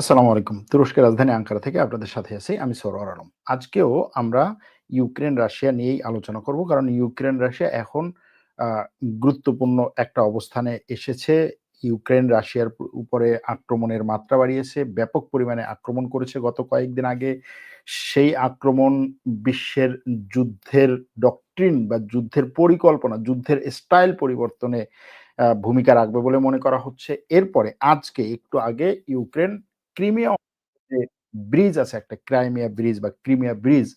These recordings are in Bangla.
আসসালামু আলাইকুম। তুরস্কের রাজধানী আঙ্কারা থেকে আপনাদের সাথে আছি আমি সরওয়ার আলম। আজকেও আমরা ইউক্রেন রাশিয়া নিয়েই আলোচনা করব। কারণ ইউক্রেন রাশিয়া এখন গুরুত্বপূর্ণ একটা অবস্থানে এসেছে। ইউক্রেন রাশিয়ার উপরে আক্রমণের মাত্রা বাড়িয়েছে। ব্যাপক পরিমাণে আক্রমণ করেছে গত কয়েকদিন আগে। সেই আক্রমণ বিশ্বের যুদ্ধের ডক্ট্রিন বা যুদ্ধের পরিকল্পনা, যুদ্ধের স্টাইল পরিবর্তনে ভূমিকা রাখবে বলে মনে করা হচ্ছে। এরপরে আজকে একটু আগে ইউক্রেন ক্রিমিয়া যে ব্রিজ আছে একটা ক্রাইমিয়া ব্রিজ বা ক্রিমিয়া ব্রিজ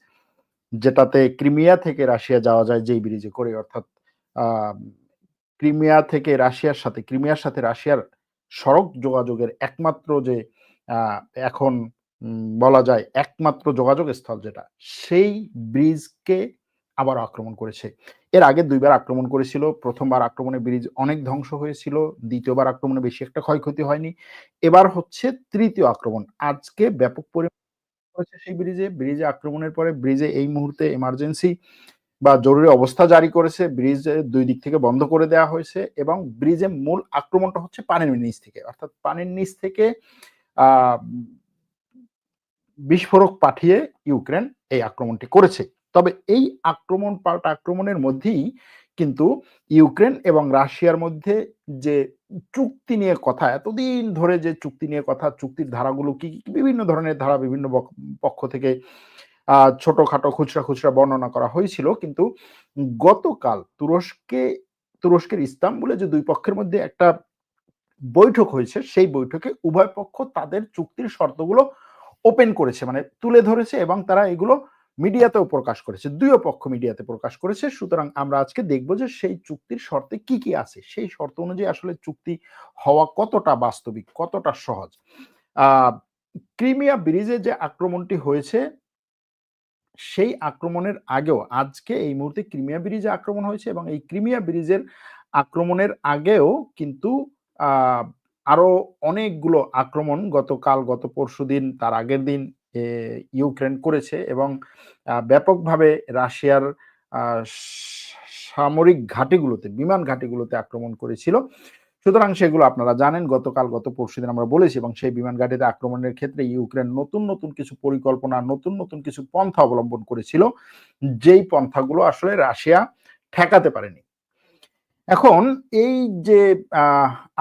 যেটাতে ক্রিমিয়া থেকে রাশিয়া যাওয়া যায় যেই ব্রিজে করে অর্থাৎ ক্রিমিয়া থেকে রাশিয়ার সাথে ক্রিমিয়ার সাথে রাশিয়ার সড়ক যোগাযোগের একমাত্র যে এখন বলা যায় একমাত্র যোগাযোগ স্থল যেটা, সেই ব্রিজকে আবারও আক্রমণ করেছে। এর আগে দুইবার আক্রমণ করেছিল। প্রথমবার আক্রমণে ব্রিজ অনেক ধ্বংস হয়েছিল। দ্বিতীয়বার আক্রমণে বেশি একটা ক্ষয়ক্ষতি হয়নি। এবার হচ্ছে তৃতীয় আক্রমণ। আজকে ব্যাপক পরিমাণে সেই ব্রিজে। ব্রিজে আক্রমণের পরে ব্রিজে এই মুহূর্তে এমার্জেন্সি বা জরুরি অবস্থা জারি করেছে। ব্রিজে দুই দিক থেকে বন্ধ করে দেওয়া হয়েছে এবং ব্রিজে মূল আক্রমণটা হচ্ছে পানির নিচ থেকে। অর্থাৎ পানির নিচ থেকে বিস্ফোরক পাঠিয়ে ইউক্রেন এই আক্রমণটি করেছে। তবে এই আক্রমণ পাল্টা আক্রমণের মধ্যেই কিন্তু ইউক্রেন এবং রাশিয়ার মধ্যে যে চুক্তি নিয়ে কথা, এতদিন ধরে যে চুক্তি নিয়ে কথা, চুক্তির ধারাগুলো কি, বিভিন্ন ধরনের ধারা বিভিন্ন পক্ষ থেকে ছোটখাটো খুচরা, খুচরা বর্ণনা করা হয়েছিল। কিন্তু গতকাল তুরস্কে তুরস্কের ইস্তাম্বুলে যে দুই পক্ষের মধ্যে একটা বৈঠক হয়েছে, সেই বৈঠকে উভয় পক্ষ তাদের চুক্তির শর্তগুলো ওপেন করেছে। মানে তুলে ধরেছে এবং তারা এগুলো মিডিয়াতেও প্রকাশ করেছে। ২ পক্ষ মিডিয়াতে প্রকাশ করেছে। সুতরাং আমরা আজকে দেখব যে সেই চুক্তির শর্তে কি, কি আছে? সেই শর্ত অনুযায়ী আসলে চুক্তি হওয়া কতটা বাস্তবিক, কতটা সহজ? ক্রিমিয়া ব্রিজে যে আক্রমণটি হয়েছে সেই আক্রমণের আগেও আজকে এই মুহূর্তে ক্রিমিয়া ব্রিজে আক্রমণ হয়েছে এবং এই ক্রিমিয়া ব্রিজের আক্রমণের আগেও কিন্তু আরও অনেকগুলো আক্রমণ গতকাল, গত পরশুদিন, তার আগের দিন ইউক্রেন করেছে এবং ব্যাপকভাবে রাশিয়ার সামরিক ঘাটিগুলোতে বিমান ঘাঁটিগুলোতে আক্রমণ করেছিল। সুতরাং সেগুলো আপনারা জানেন গতকাল, গত পরশুদিন আমরা বলেছি এবং সেই বিমান ঘাটিতে আক্রমণের ক্ষেত্রে ইউক্রেন নতুন, নতুন কিছু পরিকল্পনা, নতুন, নতুন কিছু পন্থা অবলম্বন করেছিল। যেই পন্থাগুলো আসলে রাশিয়া ঠেকাতে পারেনি। এখন এই যে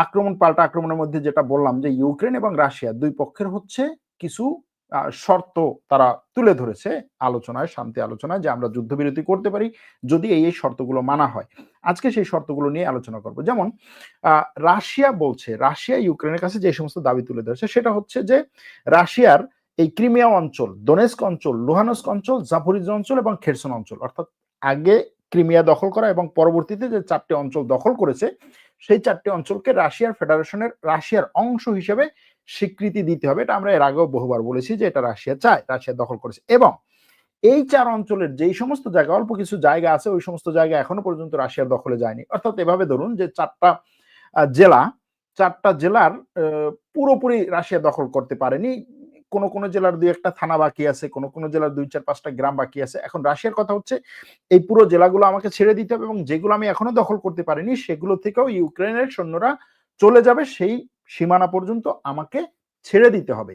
আক্রমণ পাল্টা আক্রমণের মধ্যে যেটা বললাম যে ইউক্রেন এবং রাশিয়া দুই পক্ষের হচ্ছে কিছু শর্ত তারা তুলে ধরেছে আলোচনায়, শান্তি আলোচনায় যে আমরা যুদ্ধবিরতি করতে পারি যদি এই, এই শর্তগুলো মানা হয়। আজকে সেই শর্তগুলো নিয়ে আলোচনা করব। যেমন রাশিয়া বলছে, রাশিয়া ইউক্রেনের কাছে যে সমস্ত দাবি তুলে ধরেছে সেটা হচ্ছে যে রাশিয়ার এই ক্রিমিয়া অঞ্চল, দোনেস্ক অঞ্চল, লুহানস্ক অঞ্চল, জাফরিজ অঞ্চল এবং খেরসন অঞ্চল অর্থাৎ আগে ক্রিমিয়া দখল করা এবং পরবর্তীতে যে চারটি অঞ্চল দখল করেছে, সেই চারটি অঞ্চলকে রাশিয়ার ফেডারেশনের রাশিয়ার অংশ হিসেবে স্বীকৃতি দিতে হবে। এটা আমরা এর আগেও বহুবার বলেছি যে এটা রাশিয়া চায়, রাশিয়া দখল করেছে এবং এই চার অঞ্চলের যেই সমস্ত জায়গা, অল্প কিছু জায়গা আছে ওই সমস্ত জায়গা এখনও পর্যন্ত রাশিয়ার দখলে যায়নি। অর্থাৎ এভাবে ধরুন যে চারটা জেলা, চারটা জেলার পুরোপুরি রাশিয়া দখল করতে পারেনি। কোন, কোন জেলার দুই একটা থানা বাকি আছে, কোন, কোন জেলার দুই চার পাঁচটা গ্রাম বাকি আছে। এখন রাশিয়ার কথা হচ্ছে এই পুরো জেলাগুলো আমাকে ছেড়ে দিতে হবে এবং যেগুলো আমি এখনও দখল করতে পারিনি সেগুলো থেকেও ইউক্রেনের সৈন্যরা চলে যাবে সেই সীমানা পর্যন্ত আমাকে ছেড়ে দিতে হবে।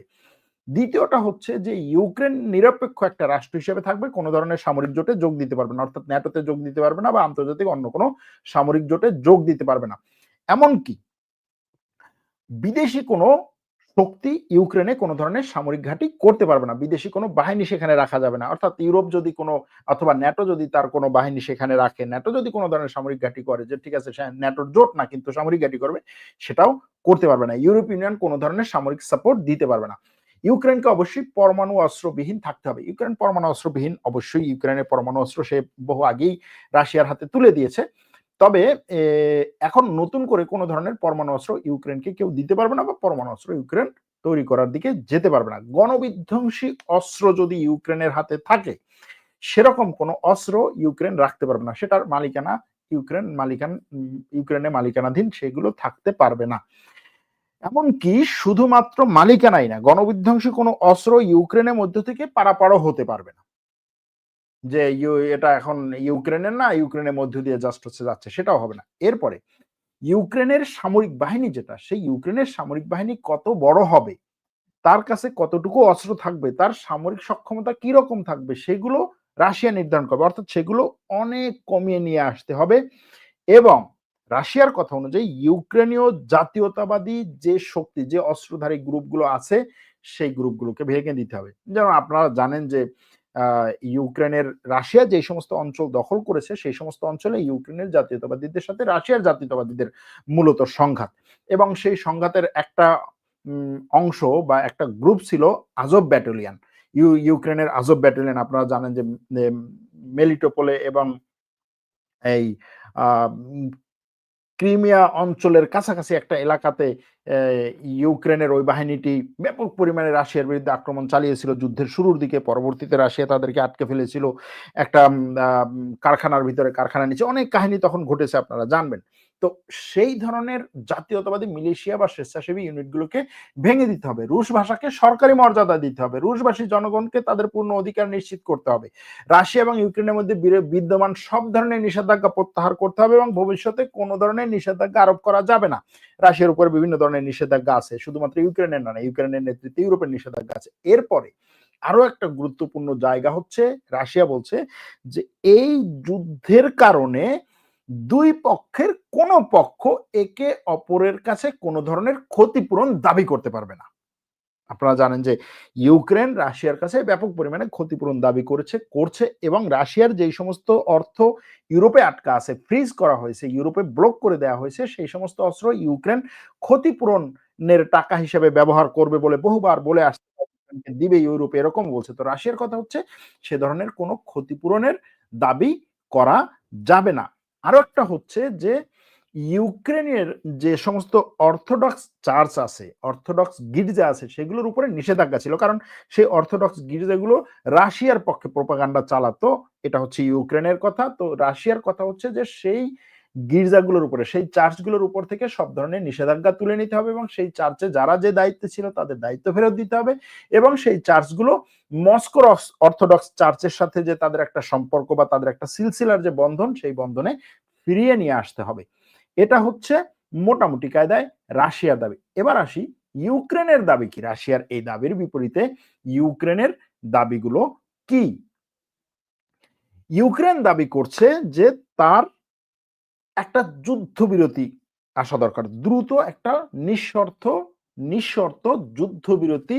দ্বিতীয়টা হচ্ছে যে, ইউক্রেন নিরপেক্ষ একটা রাষ্ট্র হিসেবে থাকবে। কোনো ধরনের সামরিক জোটে যোগ দিতে পারবে না। অর্থাৎ ন্যাটোতে যোগ দিতে পারবে না বা আন্তর্জাতিক অন্য কোনো সামরিক জোটে যোগ দিতে পারবে না। এমনকি বিদেশি কোন শক্তি ইউক্রেনে কোনো ধরনের সামরিক ঘাঁটি করতে পারবে না। বিদেশি কোনো বাহিনী সেখানে রাখা যাবে না। অর্থাৎ ইউরোপ যদি কোনো অথবা ন্যাটো যদি তার কোনো বাহিনী সেখানে রাখে, ন্যাটো যদি কোনো ধরনের সামরিক ঘাঁটি করে যে ঠিক আছে ন্যাটোর জোট না কিন্তু সামরিক ঘাঁটি করবে, সেটাও করতে পারবে না। ইউরোপ ইউনিয়ন কোনো ধরনের সামরিক সাপোর্ট দিতে পারবে না। ইউক্রেনকে অবশ্যই পরমাণু অস্ত্রবিহীন থাকতে হবে। ইউক্রেন পরমাণু অস্ত্রবিহীন অবশ্যই ইউক্রেনের পরমাণু অস্ত্র সে বহু আগেই রাশিয়ার হাতে তুলে দিয়েছে। তবে এখন নতুন করে কোন ধরনের পরমাণু অস্ত্র ইউক্রেনকে কেউ দিতে পারবে না বা পরমাণু অস্ত্র ইউক্রেন তৈরি করার দিকে যেতে পারবে না। গণবিধ্বংসী অস্ত্র যদি ইউক্রেনের হাতে থাকে, সেরকম কোন অস্ত্র ইউক্রেন রাখতে পারবে না। সেটার মালিকানা ইউক্রেন মালিকান উম ইউক্রেনের মালিকানাধীন সেগুলো থাকতে পারবে না। এমনকি শুধুমাত্র মালিকানাই না, গণবিধ্বংসী কোনো অস্ত্র ইউক্রেনের মধ্য থেকে পারাপারও হতে পারবে না। যে ইউ এটা এখন ইউক্রেনের না, ইউক্রেনের মধ্য দিয়ে জাস্ট হচ্ছে যাচ্ছে সেটাও হবে না। এরপরে ইউক্রেনের সামরিক বাহিনী যেটা, সেই ইউক্রেনের সামরিক বাহিনী কত বড় হবে তার কাছে কতটুকু অস্ত্র থাকবে তার সামরিক সক্ষমতা কি রকম থাকবে সেগুলো রাশিয়া নির্ধারণ করবে অর্থাৎ সেগুলো অনেক কমিয়ে নিয়ে আসতে হবে এবং রাশিয়ার কথা অনুযায়ী ইউক্রেনীয় জাতীয়তাবাদী যে শক্তি যে অস্ত্রধারী গ্রুপগুলো আছে সেই গ্রুপগুলোকে ভেঙে দিতে হবে যেমন আপনারা জানেন যে ইউক্রেনের, রাশিয়া যে সমস্ত অঞ্চল দখল করেছে, সেই সমস্ত অঞ্চলে ইউক্রেনের জাতীয়তাবাদীদের সাথে রাশিয়ার জাতীয়তাবাদীদের মূলত সংঘাত। এবং সেই সংঘাতের একটা অংশ বা একটা গ্রুপ ছিল আজব ব্যাটালিয়ান। ইউ, ইউক্রেনের আজব ব্যাটালিয়ান, আপনারা জানেন যে মেলিটোপোলে এবং এই ক্রিমিয়া অঞ্চলের কাছাকাছি একটা এলাকাতে ইউক্রেনের ওই বাহিনীটি ব্যাপক পরিমাণে রাশিয়ার বিরুদ্ধে আক্রমণ চালিয়েছিল। যুদ্ধের শুরুর দিকে পরবর্তীতে রাশিয়া তাদেরকে আটকে ফেলেছিল। একটা কারখানার ভিতরে কারখানা নিচে অনেক কাহিনী তখন ঘটেছে, আপনারা জানবেন। তো সেই ধরনের জাতীয়তাবাদী মিলেশিয়া বা স্বেচ্ছাসেবী ইউনিটগুলোকে ভেঙে দিতে হবে। রুশ ভাষাকে সরকারি মর্যাদা দিতে হবে। রুশভাষী জনগণকে তাদের পূর্ণ অধিকার নিশ্চিত করতে হবে। রাশিয়া এবং ইউক্রেনের মধ্যে বিদ্যমান সব ধরনের নিষেধাজ্ঞা প্রত্যাহার করতে হবে এবং ভবিষ্যতে কোনো ধরনের নিষেধাজ্ঞা আরোপ করা যাবে না। রাশিয়ার উপরে বিভিন্ন ধরনের নিষেধাজ্ঞা আছে, শুধুমাত্র ইউক্রেনের না ইউক্রেনের নেতৃত্বে ইউরোপের নিষেধাজ্ঞা আছে। এরপরে আরও একটা গুরুত্বপূর্ণ জায়গা হচ্ছে, রাশিয়া বলছে যে এই যুদ্ধের কারণে দুই পক্ষের কোন পক্ষ একে অপরের কাছে কোনো ধরনের ক্ষতিপূরণ দাবি করতে পারবে না। আপনারা জানেন যে ইউক্রেন রাশিয়ার কাছে ব্যাপক পরিমাণে ক্ষতিপূরণ দাবি করেছে, করছে এবং রাশিয়ার যেই সমস্ত অর্থ ইউরোপে আটকা আছে ফ্রিজ করা হয়েছে, ইউরোপে ব্লক করে দেওয়া হয়েছে, সেই সমস্ত অস্ত্র ইউক্রেন ক্ষতিপূরণের টাকা হিসেবে ব্যবহার করবে বলে বহুবার বলে আসছে। দিবে ইউরোপ, এরকম বলছে। তো রাশিয়ার কথা হচ্ছে, সে ধরনের কোনো ক্ষতিপূরণের দাবি করা যাবে না। আরও একটা হচ্ছে যে ইউক্রেনের যে সমস্ত অর্থোডক্স চার্চ আছে, অর্থোডক্স গির্জা আছে, সেগুলোর উপরে নিষেধাজ্ঞা ছিল। কারণ সেই অর্থোডক্স গির্জাগুলো রাশিয়ার পক্ষে প্রোপাগান্ডা চালাতো। এটা হচ্ছে ইউক্রেনের কথা। তো রাশিয়ার কথা হচ্ছে যে সেই গির্জাগুলোর উপরে, সেই চার্চগুলোর উপর থেকে সব ধরনের নিষেধাজ্ঞা তুলে নিতে হবে এবং সেই চার্চে যারা যে দায়িত্বে ছিল তাদের দায়িত্ব ফেরত দিতে হবে এবং সেই চার্চগুলো মস্কোর অর্থোডক্স চার্চের সাথে যে তাদের একটা সম্পর্ক বা তাদের একটা সিলসিলার যে বন্ধন, সেই বন্ধনে ফিরিয়ে নিয়ে আসতে হবে। এটা হচ্ছে মোটামুটি কায়দায় রাশিয়ার দাবি। এবার আসি ইউক্রেনের দাবি কি? রাশিয়ার এই দাবির বিপরীতে ইউক্রেনের দাবিগুলো কি? ইউক্রেন দাবি করছে যে তার একটা যুদ্ধবিরতি আসা দরকার। দ্রুত একটা নিঃশর্ত নিঃশর্ত যুদ্ধবিরতি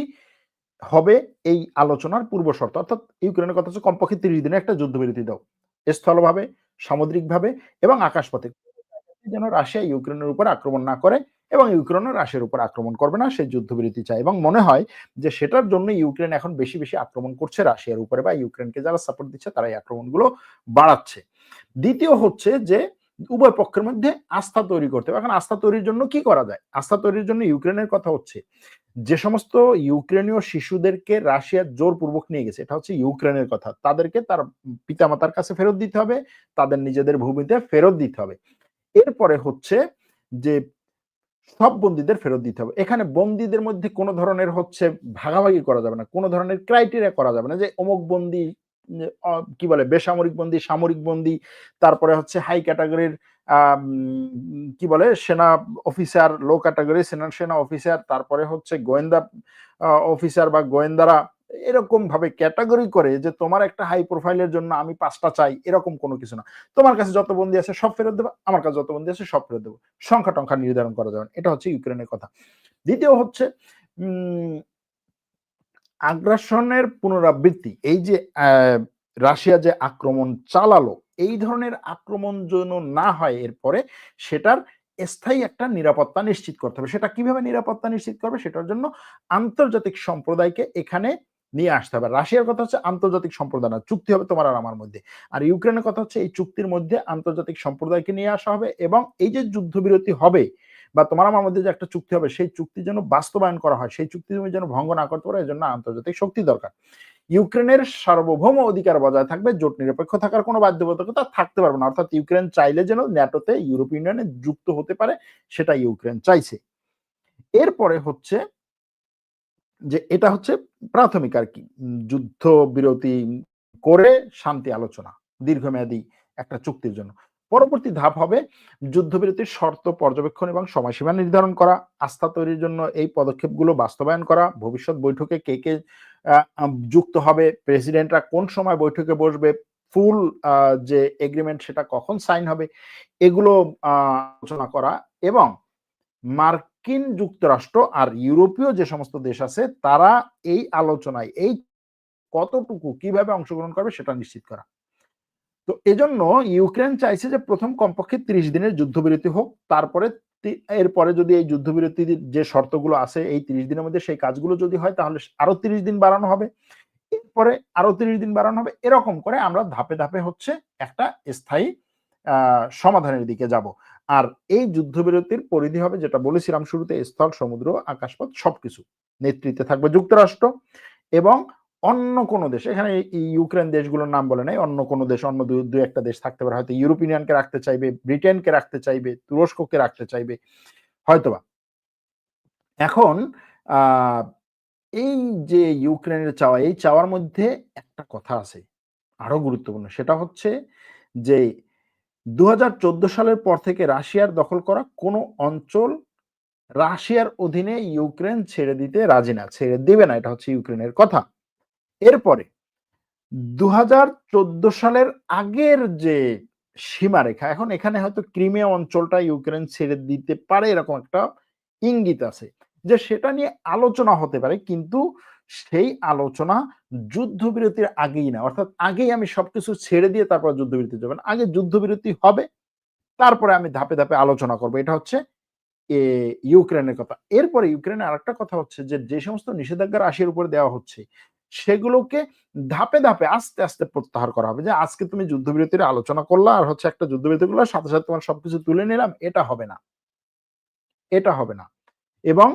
হবে এই আলোচনার পূর্ব শর্ত। অর্থাৎ ইউক্রেনের কথা হচ্ছে কমপক্ষে তিরিশ দিনে একটা যুদ্ধবিরতি দাও। স্থলভাবে, সামুদ্রিকভাবে এবং আকাশপথে। যেন রাশিয়া ইউক্রেনের উপর আক্রমণ না করে এবং ইউক্রেনও রাশিয়ার উপর আক্রমণ করবে না, সে যুদ্ধবিরতি চায়। এবং মনে হয় যে সেটার জন্য ইউক্রেন এখন বেশি বেশি আক্রমণ করছে রাশিয়ার উপরে বা ইউক্রেনকে যারা সাপোর্ট দিচ্ছে, তারা এই আক্রমণগুলো বাড়াচ্ছে। দ্বিতীয় হচ্ছে যে উভয় পক্ষের মধ্যে আস্থা তৈরি করতে হবে। এখন আস্থা তৈরির জন্য কি করা যায়? আস্থা তৈরির জন্য ইউক্রেনের কথা হচ্ছে, যে সমস্ত ইউক্রেনীয় শিশুদেরকে রাশিয়া জোরপূর্বক নিয়ে গেছে, এটা হচ্ছে ইউক্রেনের কথা। তাদেরকে তার পিতামাতার কাছে ফেরত দিতে হবে, তাদের নিজেদের ভূমিতে ফেরত দিতে হবে। এরপরে হচ্ছে যে সব বন্দীদের ফেরত দিতে হবে। এখানে বন্দীদের মধ্যে কোনো ধরনের হচ্ছে ভাগাভাগি করা যাবে না, কোনো ধরনের ক্রাইটেরিয়া করা যাবে না যে অমুক বন্দী কি বলে, বেসামরিক বন্দী, সামরিক বন্দী, তারপরে হচ্ছে হাই ক্যাটাগরির কি বলে, সেনা অফিসার লো ক্যাটাগরি সেনা সেনা অফিসার তারপরে হচ্ছে গোয়েন্দা অফিসার বা গোয়েন্দারা এরকম ভাবে ক্যাটাগরি করে যে তোমার একটা হাই প্রোফাইলের জন্য আমি পাঁচটা চাই, এরকম কোনো কিছু না। তোমার কাছে যত বন্দি আছে সব ফেরত দেবো, আমার কাছে যত বন্দি আছে সব ফেরত দেবো। সংখ্যা টংখ্যা নির্ধারণ করা যাবে এটা হচ্ছে ইউক্রেনের কথা। দ্বিতীয় হচ্ছে আগ্রাসনের পুনরাবৃত্তি, এই যে রাশিয়া যে আক্রমণ চালালো, এই ধরনের আক্রমণ যেন না হয় এরপরে সেটার স্থায়ী একটা নিরাপত্তা নিশ্চিত করতে হবে। সেটা কীভাবে নিরাপত্তা নিশ্চিত করবে সেটার জন্য আন্তর্জাতিক সম্প্রদায়কে এখানে নিয়ে আসতে হবে। রাশিয়ার কথা হচ্ছে আন্তর্জাতিক সম্প্রদায় না, চুক্তি হবে তোমার আর আমার মধ্যে। আর ইউক্রেনের কথা হচ্ছে এই চুক্তির মধ্যে আন্তর্জাতিক সম্প্রদায়কে নিয়ে আসা হবে এবং এই যে যুদ্ধবিরতি হবে বা তোমার আমার মধ্যে যে একটা চুক্তি হবে, সেই চুক্তি যেন বাস্তবায়ন করা হয়, সেই চুক্তি তুমি যেন ভঙ্গ না করতে পারো, এই জন্য আন্তর্জাতিক শক্তি দরকার। ইউক্রেনের সার্বভৌম অধিকার বজায় থাকবে, জোট নিরপেক্ষ থাকার কোনো বাধ্যবাধকতা থাকতে পারবে না। অর্থাৎ ইউক্রেন চাইলে যেন ন্যাটোতে ইউরোপীয় ইউনিয়নে যুক্ত হতে পারে, সেটা ইউক্রেন চাইছে। এরপরে হচ্ছে যে এটা হচ্ছে প্রাথমিক আর কি যুদ্ধ বিরতি করে শান্তি আলোচনা, দীর্ঘমেয়াদী একটা চুক্তির জন্য। পরবর্তী ধাপ হবে যুদ্ধবিরতির শর্ত পর্যবেক্ষণ এবং সময়সীমা নির্ধারণ করা, আস্থা তৈরির জন্য এই পদক্ষেপগুলো বাস্তবায়ন করা, ভবিষ্যৎ বৈঠকে কে কে যুক্ত হবে, প্রেসিডেন্টরা কোন সময় বৈঠকে বসবে, ফুল যে এগ্রিমেন্ট সেটা কখন সাইন হবে, এগুলো আলোচনা করা এবং মার্কিন যুক্তরাষ্ট্র আর ইউরোপীয় যে সমস্ত দেশ আছে তারা এই আলোচনায় এই কতটুকু কীভাবে অংশগ্রহণ করবে সেটা নিশ্চিত করা। তো এজন্য ইউক্রেন চাইছে যে প্রথম কমপক্ষে ত্রিশ দিনের যুদ্ধবিরতি হোক, তারপরে এরপরে যদি এই যুদ্ধবিরতির যে শর্তগুলো আছে, এই ত্রিশ দিনের মধ্যে সেই কাজগুলো যদি হয়, তাহলে আরও তিরিশ দিন বাড়ানো হবে। এরপরে আরও তিরিশ দিন বাড়ানো হবে, এরকম করে আমরা ধাপে ধাপে হচ্ছে একটা স্থায়ী সমাধানের দিকে যাব। আর এই যুদ্ধবিরতির পরিধি হবে যেটা বলেছিলাম শুরুতে, স্থল, সমুদ্র, আকাশপথ সবকিছু। নেতৃত্বে থাকবে যুক্তরাষ্ট্র এবং অন্য কোন দেশ, এখানে ইউক্রেন দেশগুলোর নাম বলে নাই, অন্য কোন দেশ, অন্য দুই একটা দেশ থাকতে পারে, হয়তো ইউরোপ ইউনিয়নকে রাখতে চাইবে, ব্রিটেনকে রাখতে চাইবে, তুরস্ককে রাখতে চাইবে, হয়তোবা। এখন এই যে ইউক্রেনের চাওয়া, এই চাওয়ার মধ্যে একটা কথা আছে, আরও গুরুত্বপূর্ণ, সেটা হচ্ছে যে দু হাজার চোদ্দ সালের পর থেকে রাশিয়ার দখল করা কোনো অঞ্চল রাশিয়ার অধীনে ইউক্রেন ছেড়ে দিতে রাজি না, ছেড়ে দেবে না, এটা হচ্ছে ইউক্রেনের কথা। এরপরে দু হাজার চোদ্দ সালের আগের যে সীমারেখা, এখন এখানে হয়তো ক্রিমিয়া অঞ্চলটা ইউক্রেন ছেড়ে দিতে পারে এরকম একটা ইঙ্গিত আছে যে সেটা নিয়ে আলোচনা হতে পারে, কিন্তু সেই আলোচনা যুদ্ধবিরতির আগেই না। অর্থাৎ আগেই আমি সবকিছু ছেড়ে দিয়ে তারপর যুদ্ধবিরতি যাবেন আগে যুদ্ধবিরতি হবে, তারপরে আমি ধাপে ধাপে আলোচনা করব। এটা হচ্ছে ইউক্রেনের কথা। এরপরে ইউক্রেনের আরেকটা কথা হচ্ছে যে যে সমস্ত নিষেধাজ্ঞা রাশিয়ার উপরে দেওয়া হচ্ছে সেগুলোকে ধাপে ধাপে আস্তে আস্তে প্রত্যাহার করা হবে। যে আজকে তুমি যুদ্ধবিরতির আলোচনা করলা আর হচ্ছে একটা যুদ্ধবিরতি করল, সাথে সাথে তোমার সবকিছু তুলে নিলাম, এটা হবে না। এটা হবে না। এবং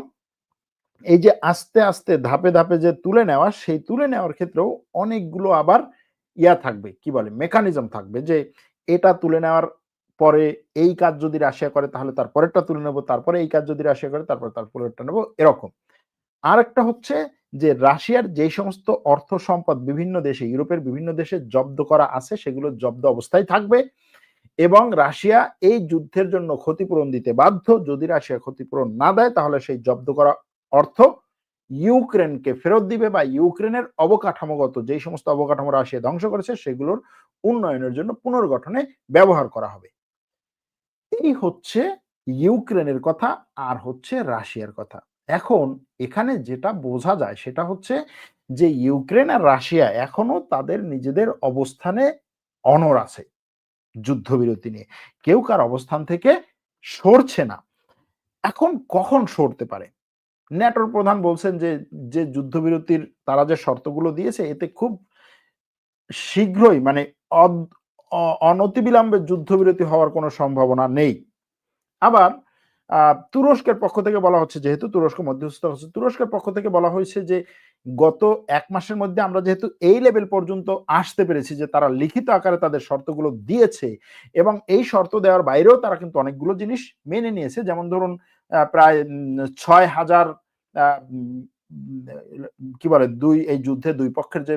এই যে আস্তে আস্তে ধাপে ধাপে যে তুলে নেওয়া, সেই তুলে নেওয়ার ক্ষেত্রেও অনেকগুলো আবার ইয়া থাকবে। কি বলে? মেকানিজম থাকবে যে এটা তুলে নেওয়ার পরে এই কাজ যদি রাশিয়া করে, তাহলে তার পরেরটা তুলে নেব, তারপরে এই কাজ যদি রাশিয়া করে, তারপরে তার পরেরটা নেব, এরকম। আর একটা হচ্ছে যে রাশিয়ার যে সমস্ত অর্থ সম্পদ বিভিন্ন দেশে, ইউরোপের বিভিন্ন দেশে জব্দ করা আছে, সেগুলো জব্দ অবস্থায় থাকবে এবং রাশিয়া এই যুদ্ধের জন্য ক্ষতিপূরণ দিতে বাধ্য। যদি রাশিয়া ক্ষতিপূরণ না দেয়, তাহলে সেই জব্দ করা অর্থ ইউক্রেনকে ফেরত দিবে বা ইউক্রেনের অবকাঠামোগত যেই সমস্ত অবকাঠামো রাশিয়া ধ্বংস করেছে, সেগুলোর উন্নয়নের জন্য পুনর্গঠনে ব্যবহার করা হবে। এই হচ্ছে ইউক্রেনের কথা আর হচ্ছে রাশিয়ার কথা। এখন এখানে যেটা বোঝা যায় সেটা হচ্ছে যে ইউক্রেন আর রাশিয়া এখনও তাদের নিজেদের অবস্থানে অনর আছে যুদ্ধবিরতি নিয়ে। কেউ কার অবস্থান থেকে সরছে না। এখন কখন সরতে পারে? ন্যাটোর প্রধান বলছেন যে যে যুদ্ধবিরতির তারা যে শর্তগুলো দিয়েছে, এতে খুব শীঘ্রই মানে অনতিবিলম্বে যুদ্ধবিরতি হওয়ার কোনো সম্ভাবনা নেই। আবার তুরস্কের পক্ষ থেকে বলা হচ্ছে, যেহেতু তুরস্ক মধ্যস্থ হচ্ছে, তুরস্কের পক্ষ থেকে বলা হয়েছে যে গত এক মাসের মধ্যে আমরা যেহেতু এই লেভেল পর্যন্ত আসতে পেরেছি যে তারা লিখিত আকারে তাদের শর্তগুলো দিয়েছে এবং এই শর্ত দেওয়ার বাইরেও তারা কিন্তু অনেকগুলো জিনিস মেনে নিয়েছে। যেমন ধরুন প্রায় ছয় হাজার কি বলে, দুই, এই যুদ্ধে দুই পক্ষের যে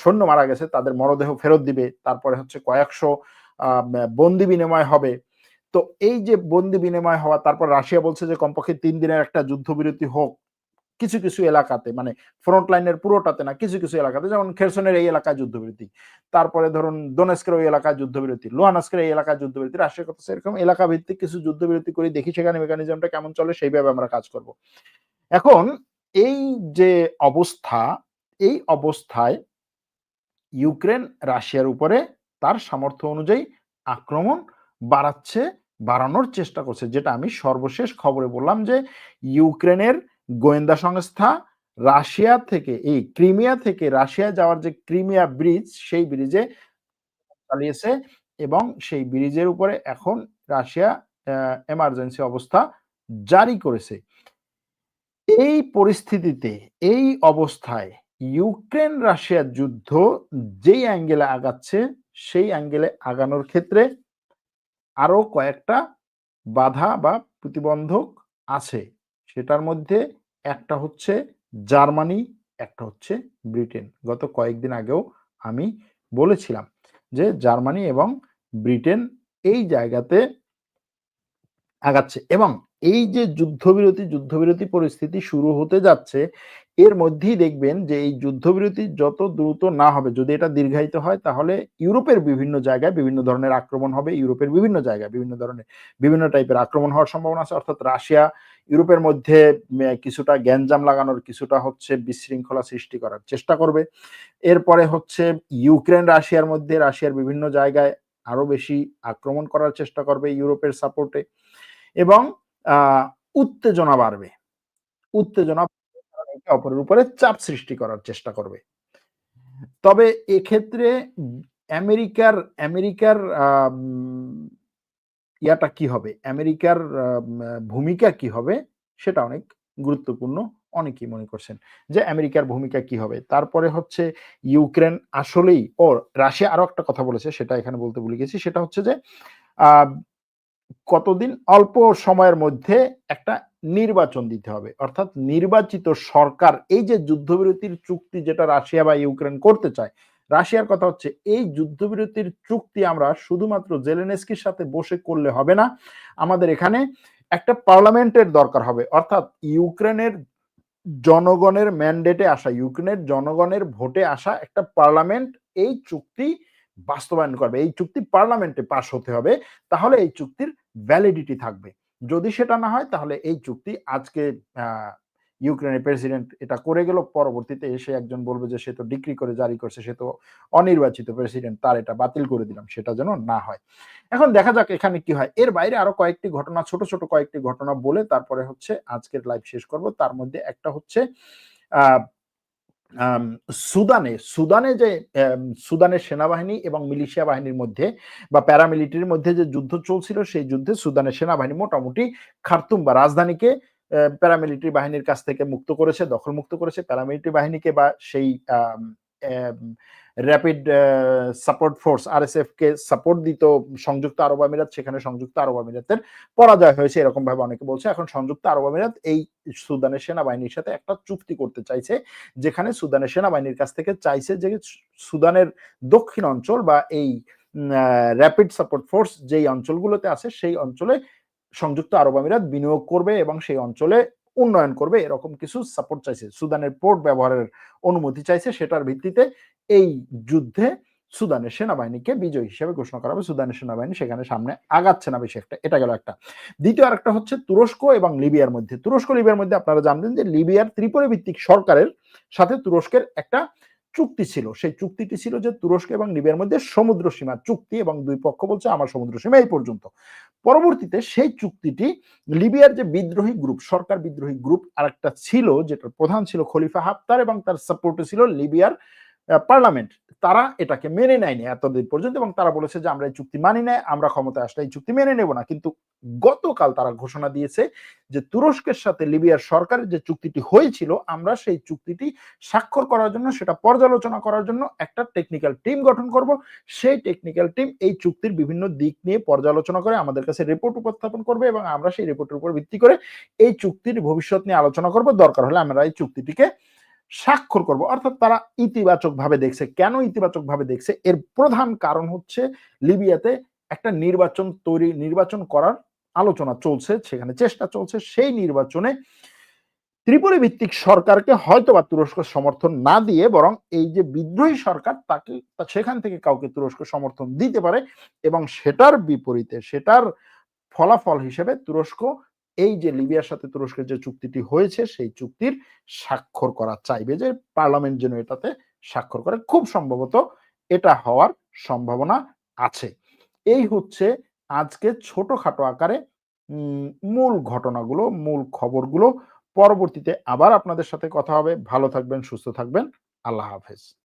সৈন্য মারা গেছে, তাদের মরদেহ ফেরত দিবে। তারপরে হচ্ছে কয়েকশো বন্দি বিনিময় হবে। তো এই যে বন্দি বিনিময় হওয়া, তারপর রাশিয়া বলছে যে কমপক্ষে তিন দিনের একটা যুদ্ধবিরতি হোক, কিছু কিছু এলাকাতে মানে ফ্রন্ট লাইনের পুরোটাতে না, কিছু কিছু এলাকাতে, যেমন খেরসনের এই এলাকায় যুদ্ধবিরতি, তারপরে ধরুন দোনেস্কের ওই এলাকায় যুদ্ধবিরতি, লোহানস্কের এই এলাকায় যুদ্ধবিরতি, রাশিয়ার কথা সেরকম এলাকা ভিত্তিক কিছু যুদ্ধবিরতি করে, দেখি সেখানে মেকানিজমটা কেমন চলে, সেইভাবে আমরা কাজ করব। এখন এই যে অবস্থা, এই অবস্থায় ইউক্রেন রাশিয়ার উপরে তার সামর্থ্য অনুযায়ী আক্রমণ বাড়াচ্ছে বাড়ানোর চেষ্টা করছে, যেটা আমি সর্বশেষ খবরে বললাম যে, ইউক্রেনের গোয়েন্দা সংস্থা রাশিয়া থেকে, এই ক্রিমিয়া থেকে রাশিয়া যাওয়ার যে ক্রিমিয়া ব্রিজ, সেই ব্রিজে চালিয়েছে এবং সেই ব্রিজের উপরে এখন রাশিয়া এমার্জেন্সি অবস্থা জারি করেছে। এই পরিস্থিতিতে, এই অবস্থায় ইউক্রেন রাশিয়ার যুদ্ধ যেই অ্যাঙ্গেলে আগাচ্ছে, সেই অ্যাঙ্গেলে আগানোর ক্ষেত্রে আরও কয়েকটা বাধা বা প্রতিবন্ধক আছে। সেটার মধ্যে একটা হচ্ছে জার্মানি, একটা হচ্ছে ব্রিটেন। গত কয়েকদিন আগেও আমি বলেছিলাম যে জার্মানি এবং ব্রিটেন এই জায়গাতে আগাচ্ছে এবং এই যে যুদ্ধবিরতি যুদ্ধবিরতি পরিস্থিতি শুরু হতে যাচ্ছে, এর মধ্যেই দেখবেন যে এই যুদ্ধবিরতি যত দ্রুত না হবে, যদি এটা দীর্ঘায়িত হয়, তাহলে ইউরোপের বিভিন্ন জায়গায় বিভিন্ন ধরনের আক্রমণ হবে, ইউরোপের বিভিন্ন জায়গায় বিভিন্ন ধরনের, বিভিন্ন টাইপের আক্রমণ হওয়ার সম্ভাবনা আছে। অর্থাৎ রাশিয়া, ইউরোপের মধ্যে কিছুটা গ্যাঞ্জাম লাগানোর কিছুটা হচ্ছে বিশৃঙ্খলা সৃষ্টি করার চেষ্টা করবে। এরপরে হচ্ছে ইউক্রেন, রাশিয়ার মধ্যে, রাশিয়ার বিভিন্ন জায়গায় আরও বেশি আক্রমণ করার চেষ্টা করবে ইউরোপের সাপোর্টে। এবং উত্তেজনা বাড়বে। উত্তেজনা অপরের উপরে চাপ সৃষ্টি করার চেষ্টা করবে। তবে এক্ষেত্রে আমেরিকার আমেরিকার ইয়াটা কি হবে? আমেরিকার ভূমিকা কি হবে? সেটা অনেক গুরুত্বপূর্ণ অনেকেই মনে করছেন যে আমেরিকার ভূমিকা কি হবে? তারপরে হচ্ছে ইউক্রেন আসলেই, ও, রাশিয়া আরও একটা কথা বলেছে, সেটা এখানে বলতে ভুলে গেছি। সেটা হচ্ছে যে কতদিন? অল্প সময়ের মধ্যে একটা নির্বাচন দিতে হবে। অর্থাৎ নির্বাচিত সরকার, এই যে যুদ্ধবিরতির চুক্তি যেটা রাশিয়া বা ইউক্রেন করতে চায়, রাশিয়ার কথা হচ্ছে এই যুদ্ধবিরতির চুক্তি আমরা শুধুমাত্র জেলেনেস্কির সাথে বসে করলে হবে না, আমাদের এখানে একটা পার্লামেন্টের দরকার হবে। অর্থাৎ ইউক্রেনের জনগণের ম্যান্ডেটে আসা, ইউক্রেনের জনগণের ভোটে আসা একটা পার্লামেন্ট এই চুক্তি বাস্তবায়ন করবে। এই চুক্তি পার্লামেন্টে পাশ হতে হবে। তাহলে এই চুক্তির ভ্যালিডিটি থাকবে। যদি সেটা না হয়, তাহলে এই চুক্তি আজকে ইউক্রেনের প্রেসিডেন্ট এটা করে গেল, পরবর্তীতে এসে একজন বলবে যে সে তো ডিগ্রি করে জারি করছে, সে তো অনির্বাচিত প্রেসিডেন্ট তার এটা বাতিল করে দিলাম, সেটা যেন না হয়। এখন দেখা যাক এখানে কি হয়। এর বাইরে আরও কয়েকটি ঘটনা, ছোট ছোট কয়েকটি ঘটনা বলে তারপরে হচ্ছে আজকের লাইভ শেষ করব। তার মধ্যে একটা হচ্ছে, আহ সুদানে সুদানে যে সুদানের সেনাবাহিনী এবং মিলিশিয়া বাহিনীর মধ্যে বা প্যারামিলিটারির মধ্যে যে যুদ্ধ চলছিল, সেই যুদ্ধে সুদানের সেনাবাহিনী মোটামুটি খার্তুম বা রাজধানীকে প্যারামিলিটারি বাহিনীর কাছ থেকে মুক্ত করেছে, দখলমুক্ত করেছে। প্যারামিলিটারি বাহিনীকে বা সেই র্যাপিড সাপোর্ট ফোর্স আরএসএফ কে সাপোর্ট দিত সংযুক্ত আরব আমিরাত, সেখানে সংযুক্ত আরব আমিরাতের পরাজয় হয়েছে, এরকম ভাবে অনেকে বলছে। এখন সংযুক্ত আরব আমিরাত এই সুদানের সেনাবাহিনীর সাথে একটা চুক্তি করতে চাইছে, যেখানে সুদানের সেনাবাহিনীর কাছ থেকে চাইছে যে সুদানের দক্ষিণ অঞ্চল বা এই র্যাপিড সাপোর্ট ফোর্স যেই অঞ্চলগুলোতে আছে, সেই অঞ্চলে সংযুক্ত আরব আমিরাত বিনিয়োগ করবে এবং সেই অঞ্চলে উন্নয়ন করবে, এরকম কিছু সাপোর্ট চাইছে। সুদানের পোর্ট ব্যবহারের অনুমতি চাইছে, সেটার ভিত্তিতে এই যুদ্ধে সুদানের সেনাবাহিনীকে বিজয়ী হিসেবে ঘোষণা করা হবে। সুদানের সেনাবাহিনী সেখানে সামনে আগাচ্ছে না বেশি একটা। এটা গেল একটা। দ্বিতীয় আর একটা হচ্ছে তুরস্ক এবং লিবিয়ার মধ্যে। তুরস্ক, লিবিয়ার মধ্যে আপনারা জানবেন যে লিবিয়ার ত্রিপুরা ভিত্তিক সরকারের সাথে তুরস্কের একটা চুক্তি ছিল। সেই চুক্তিটি ছিল যে তুরস্ক এবং লিবিয়ার মধ্যে সমুদ্র সীমা চুক্তি এবং দুই পক্ষ বলছে আমার সমুদ্র সীমা এই পর্যন্ত। পরবর্তীতে সেই চুক্তিটি লিবিয়ার যে বিদ্রোহী গ্রুপ, সরকার বিদ্রোহী গ্রুপ আরেকটা ছিল, যেটার প্রধান ছিল খলিফা হাফতার এবং তার সাপোর্টে ছিল লিবিয়ার পার্লামেন্ট, তারা এটাকে মেনে নেয়নি এতদিন পর্যন্ত এবং তারা বলেছে যে আমরা এই চুক্তি মানি নাই, আমরা ক্ষমতায় আসলে এই চুক্তি মেনে নেব না। কিন্তু গতকাল তারা ঘোষণা দিয়েছে যে তুরস্কের সাথে লিবিয়ার সরকারের যে চুক্তিটি হয়েছিল, আমরা সেই চুক্তিটি স্বাক্ষর করার জন্য, সেটা পর্যালোচনা করার জন্য একটা টেকনিক্যাল টিম গঠন করব। সেই টেকনিক্যাল টিম এই চুক্তির বিভিন্ন দিক নিয়ে পর্যালোচনা করে আমাদের কাছে রিপোর্ট উপস্থাপন করবে এবং আমরা সেই রিপোর্টের উপর ভিত্তি করে এই চুক্তির ভবিষ্যৎ নিয়ে আলোচনা করব। দরকার হলে আমরা এই চুক্তিটিকে স্বাক্ষর করব। অর্থাৎ তারা ইতিবাচক ভাবে দেখছে। কেন ইতিবাচক ভাবে দেখছে? এর প্রধান কারণ হচ্ছে লিবিয়াতে একটা নির্বাচন তৈরি, নির্বাচন করার আলোচনা চলছে, সেখানে চেষ্টা চলছে। সেই নির্বাচনে ত্রিপুরি ভিত্তিক সরকারকে হয়তো বা তুরস্ক সমর্থন না দিয়ে বরং এই যে বিদ্রোহী সরকার, তাকে সেখান থেকে কাউকে তুরস্ক সমর্থন দিতে পারে এবং সেটার বিপরীতে, সেটার ফলাফল হিসেবে তুরস্ক এই যে লিবিয়ার সাথে তুরস্কের যে চুক্তিটি হয়েছে, সেই চুক্তির স্বাক্ষর করা চাইবে যে পার্লামেন্ট যেন এটাতে স্বাক্ষর করে। খুব সম্ভবত এটা হওয়ার সম্ভাবনা আছে। এই হচ্ছে আজকে ছোটখাটো আকারে মূল ঘটনাগুলো, মূল খবরগুলো। পরবর্তীতে আবার আপনাদের সাথে কথা হবে। ভালো থাকবেন, সুস্থ থাকবেন। আল্লাহ হাফেজ।